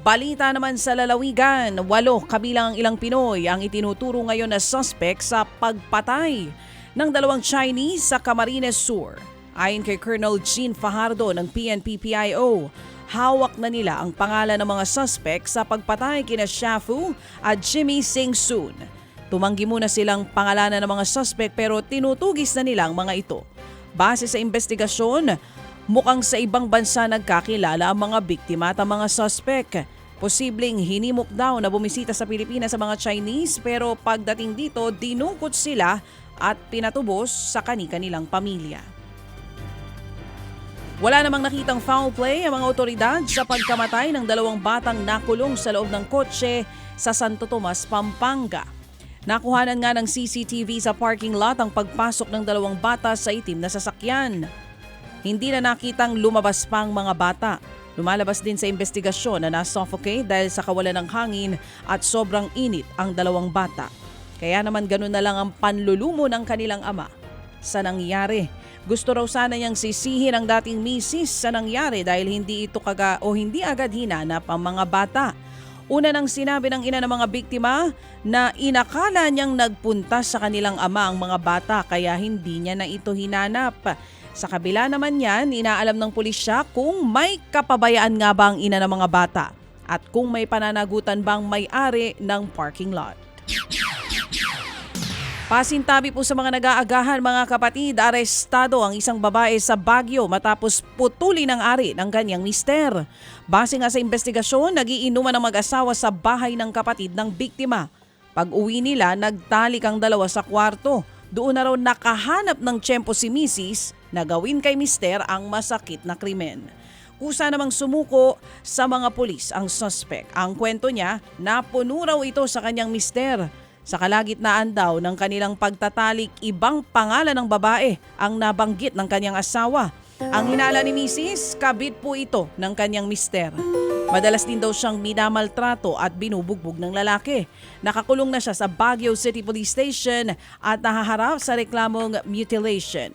Balita naman sa lalawigan, walo kabilang ang ilang Pinoy ang itinuturo ngayon na suspect sa pagpatay ng dalawang Chinese sa Camarines Sur. Ayon kay Colonel Jean Fajardo ng PNP-PIO, hawak na nila ang pangalan ng mga suspect sa pagpatay kina Shafu at Jimmy Sing Soon. Tumanggi muna silang pangalanan ng mga suspect pero tinutugis na nila ang mga ito. Base sa investigasyon, mukhang sa ibang bansa nagkakilala ang mga biktima at ang mga suspect. Posibleng hinimok daw na bumisita sa Pilipinas sa mga Chinese pero pagdating dito dinungkot sila at pinatubos sa kani-kanilang pamilya. Wala namang nakitang foul play ang mga otoridad sa pagkamatay ng dalawang batang nakulong sa loob ng kotse sa Santo Tomas, Pampanga. Nakuhanan nga ng CCTV sa parking lot ang pagpasok ng dalawang bata sa itim na sasakyan. Hindi na nakitang lumabas pa ang mga bata. Lumalabas din sa investigasyon na na-suffocate dahil sa kawalan ng hangin at sobrang init ang dalawang bata. Kaya naman ganun na lang ang panlulumo ng kanilang ama sa nangyari. Gusto raw sana niyang sisihin ang dating misis sa nangyari dahil hindi ito kaga o hindi agad hinanap ang mga bata. Una nang sinabi ng ina ng mga biktima na inakala niyang nagpunta sa kanilang ama ang mga bata kaya hindi niya na ito hinanap. Sa kabila naman yan, inaalam ng pulisya kung may kapabayaan nga ba ang ina ng mga bata at kung may pananagutan bang may-ari ng parking lot. Pasintabi po sa mga nag-aagahan mga kapatid, arestado ang isang babae sa Baguio matapos putuli ng ari ng kanyang mister. Base nga sa investigasyon, nagiinuman ang mag-asawa sa bahay ng kapatid ng biktima. Pag uwi nila, nagtalik ang dalawa sa kwarto. Doon na raw nakahanap ng tiyempo si Mrs. na gawin kay mister ang masakit na krimen. Kusa namang sumuko sa mga pulis ang suspect. Ang kwento niya, napuno raw ito sa kanyang mister. Sa kalagitnaan daw ng kanilang pagtatalik, ibang pangalan ng babae ang nabanggit ng kanyang asawa. Ang hinala ni Mrs. kabit po ito ng kanyang mister. Madalas din daw siyang minamaltrato at binubugbog ng lalaki. Nakakulong na siya sa Baguio City Police Station at nahaharap sa reklamong mutilation.